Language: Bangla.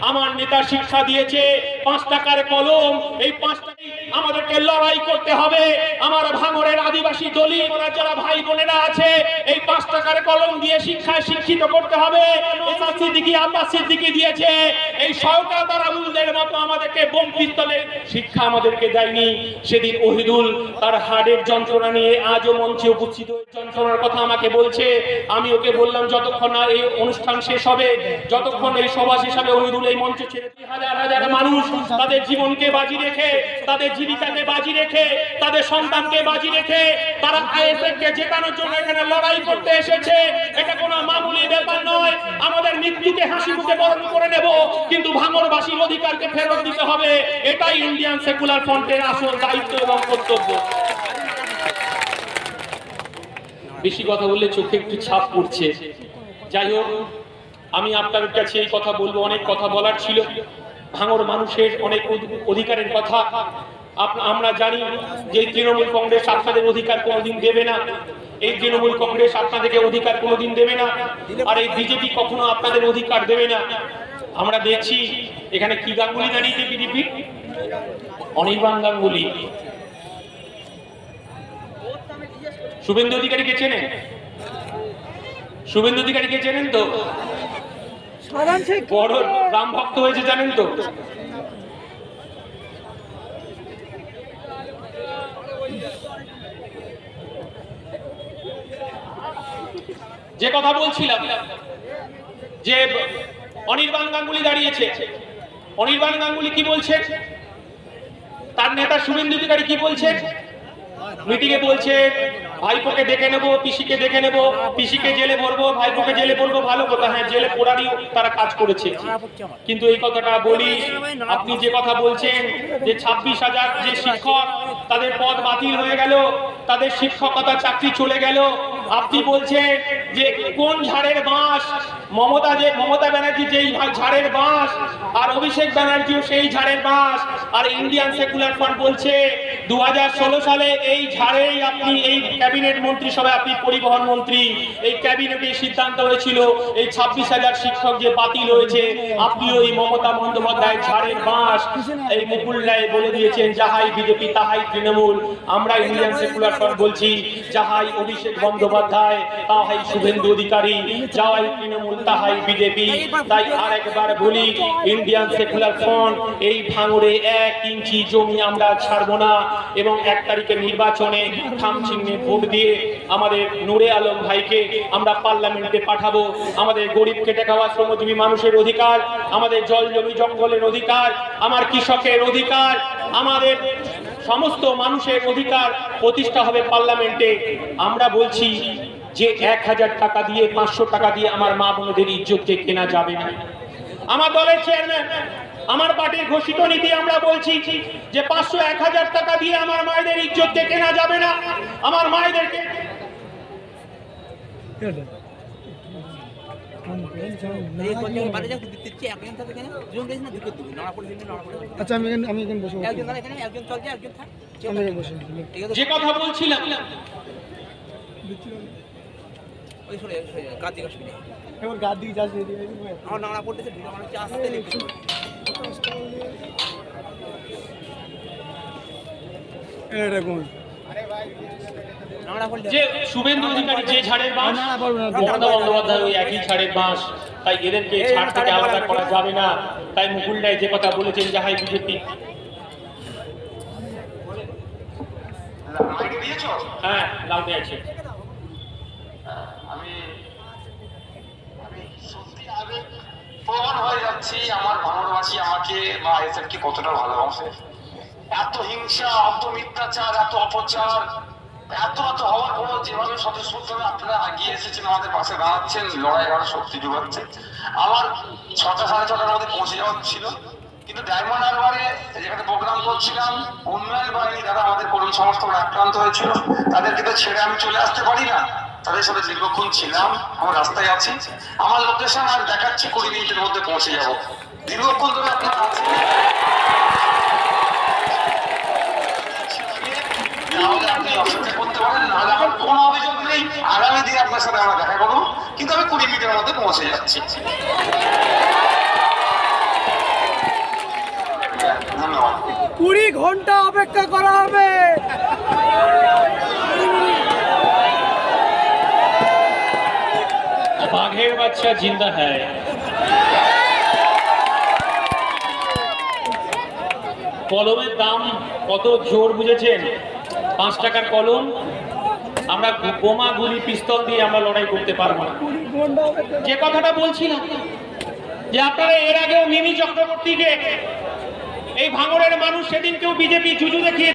আমার নেতা শিক্ষা দিয়েছে। পাঁচ টাকার কলম এই পাঁচ টাকায় আমাদেরকে লড়াই করতে হবে। আমার ভাঙরের আদিবাসী দলিত যারা ভাই বোনেরা আছে, এই পাঁচ টাকার কলম দিয়ে শিক্ষায় শিক্ষিত করতে হবে। দিয়েছে। এই সরকার দ্বারা মূলদের মতো আমাদেরকে বোম শিক্ষা আমাদেরকে দেয়নি। সেদিন ওহিদুল তার হাড়ের যন্ত্রণা নিয়ে আজও মঞ্চে উপস্থিত যন্ত্রণার কথা আমাকে বলছে। আমি ওকে বললাম, যতক্ষণ না এই অনুষ্ঠান শেষ হবে, যতক্ষণ এই সভা শেষ হবে, ওহিদুল এই মঞ্চ ছেড়ে হাজার হাজার মানুষ তাদের জীবনকে বাজি রেখে, তাদের জীবিকাকে বাজি রেখে, তাদের সন্তানকে বাজি রেখে, তারা আইএসএফ কে জেতানোর জন্য এখানে লড়াই করতে এসেছে। এটা কোনো মামুলি ব্যাপার নয়। আমাদের মৃত্যুকে হাসি মুখে বরণ করে নেব, কিন্তু ভাঙরবাসীর অধিকারকে ফেরত দিতে হবে। এটাই ইন্ডিয়ান সেকুলার ফ্রন্টের আসল দায়িত্ব এবং কর্তব্য। বেশি কথা বললে চোখে একটু ছাপ পড়ছে। যাই হোক, আমি আপনার কাছে এই কথা বলব। অনেক কথা বলার ছিল। ভাঙর মানুষের অনেক অধি- অধিকারের কথা। আমরা জানি যে তৃণমূল কংগ্রেস আপনাদের অধিকার কোনোদিন দেবে না। এই তৃণমূল কংগ্রেস আপনাদেরকে অধিকার কোনোদিন দেবে না। আর এই বিজেপি কখনো আপনাদের অধিকার দেবে না। আমরা দেখছি এখানে কি গাঙ্গুলি দাঁড়িয়েছে বিজেপি? অনির্বাণ গাঙ্গুলি। শুভেন্দু অধিকারীকে চেনেন? শুভেন্দু অধিকারীকে চেনেন তো? বড় রাম ভক্ত হয়েছে জানেন তো? যে কথা বলছিলাম, যে অনির্বাণ গাঙ্গুলি দাঁড়িয়েছে। অনির্বাণ গাঙ্গুলি কি বলছে? তার নেতা শুভেন্দু অধিকারী কি বলছেন মিটিংয়ে বলছে, ভাইপোকে দেখে নেব, পিসিকে দেখে নেব, পিসিকে জেলে ভরবো, ভাইপোকে জেলে ভরবো, ভালো কথা হ্যাঁ জেলে পড়ারই তারা কাজ করেছে। কিন্তু এই কথাটা বলি, আপনি যে কথা বলছেন, যে ছাব্বিশ হাজার যে শিক্ষক, তাদের পদ বাতিল হয়ে গেল, তাদের শিক্ষকতা চাকরি চলে গেল, আপনি বলছেন যে কোন ঝাড়ের বাঁশ? মমতা যে মমতা ব্যানার্জি যেই ঝাড়ের বাঁশ, আর অভিষেক ব্যানার্জিও সেই ঝাড়ের বাঁশ। আর ইন্ডিয়ান সেকুলার ফ্রন্ট বলছে দু সালে এই ঝাড়েই আপনি, এই ক্যাবিনেট মন্ত্রিসভায় আপনি পরিবহন মন্ত্রী। এই ক্যাবিনেটে সিদ্ধান্ত হয়েছিল, এই ছাব্বিশ হাজার শিক্ষক যে বাতিল হয়েছে, আপনিও এই মমতা বন্দ্যোপাধ্যায় ঝাড়ের বাঁশ। এই মুকুল রায় বলে দিয়েছেন, যাহাই বিজেপি, তাহাই তৃণমূল। আমরা ইন্ডিয়ান সেকুলার ফ্রন্ট বলছি, যাহাই অভিষেক বন্দ্যোপাধ্যায়, তাহাই শুভেন্দু অধিকারী যাহাই তৃণমূল তাহাই বিজেপি। তাই আর একবার বলি ইন্ডিয়ান সেকুলার ফ্রন্ট এই ভাঙড়ে এক ইঞ্চি জমি আমরা ছাড়বো না এবং এক তারিখের নির্বাচনে থাম ভোট দিয়ে আমাদের নূরে আলম ভাইকে আমরা পার্লামেন্টে পাঠাবো। আমাদের গরিব খেটে খাওয়া শ্রমজীবী মানুষের অধিকার, আমাদের জল জমি জঙ্গলের অধিকার, আমার কৃষকের অধিকার, আমাদের সমস্ত মানুষের অধিকার প্রতিষ্ঠা হবে পার্লামেন্টে। আমরা বলছি যে এক হাজার টাকা দিয়ে পাঁচশো টাকা দিয়ে আমার মা বোনদের ইজ্জতকে কেনা যাবে না। আমার দলের চেয়ারম্যান আমার পার্টির ঘোষিত নীতি আমরা বলছি যে পাঁচশো এক হাজার টাকা দিয়ে আমার মায়েদের ইজ্জতকে কেনা যাবে না। আমার মায়েদেরকে আচ্ছা যে কথা বলছিলাম ওই সরে সরে দিকে আসবি এবার গার দিকে যাস দিয়ে দিয়ে আমার নড়া পড়তেছে ঢুকে আমার হচ্ছে আসতে লিখতে এটা কোন নড়া পড়লে যে শুভেন্দু অধিকারী যে ঝাড়ের বাঁশ না, না, বলব না। মমতা বন্দ্যোপাধ্যায় ওই একই বাঁশ তাই এদেরকে ছাড় থেকে আলাদা করা যাবে না। তাই মুকুল রায় যে কথা বলেছেন যাহাই বিজেপি। হ্যাঁ লাউডে আছে আমি আমি সত্যি আবেগ প্রবণ হয়ে যাচ্ছি আমার ভাঙড়বাসী আমাকে বা এসএফ কে কতটা ভালোবাসে? এত হিংসা, এত মিথ্যাচার, এত অপচার, এত এত হওয়ার পরও যেভাবে স্বতঃস্ফূর্তভাবে আপনারা এগিয়ে এসেছেন, আমাদের পাশে দাঁড়াচ্ছেন, লড়াই আরও শক্তি যোগাচ্ছেন। আমার ছটা সাড়ে ছটার মধ্যে পৌঁছে যাওয়ার ছিল। কিন্তু ডায়মন্ড হারবারে যেখানে প্রোগ্রাম করছিলাম, উন্নয়ন বাহিনী যারা আমাদের করুণ সমস্ত আক্রান্ত হয়েছিল। তাদেরকে তো ছেড়ে আমি চলে আসতে পারি না। তাদের সাথে দীর্ঘক্ষণ ছিলাম, আমার রাস্তায় আছি। আমার লোকেশন আর দেখাচ্ছি কুড়ি মিনিটের মধ্যে পৌঁছে যাব। দীর্ঘক্ষণ ধরে আপনি করতে পারেন কোনো অভিযোগ নেই। আগামী আপনার সাথে কিন্তু আমি কুড়ি মিনিটের মধ্যে পৌঁছে যাচ্ছি। কুড়ি ঘণ্টা অপেক্ষা করা হবে। বাঘের বাচ্চা জিন্দা হ্যায়। কলমের দাম কত জোর বুঝেছেন? পাঁচ টাকার কলম। আমরা বোমা, গুলি, পিস্তল দিয়ে আমরা লড়াই করতে পারব না। যে কথাটা বলছিলাম, যে আপনারা এর আগেও মিমি চক্রবর্তীকে এই ভাঙড়ের মানুষ সেদিন কেউ বিজেপি জুজু দেখিয়ে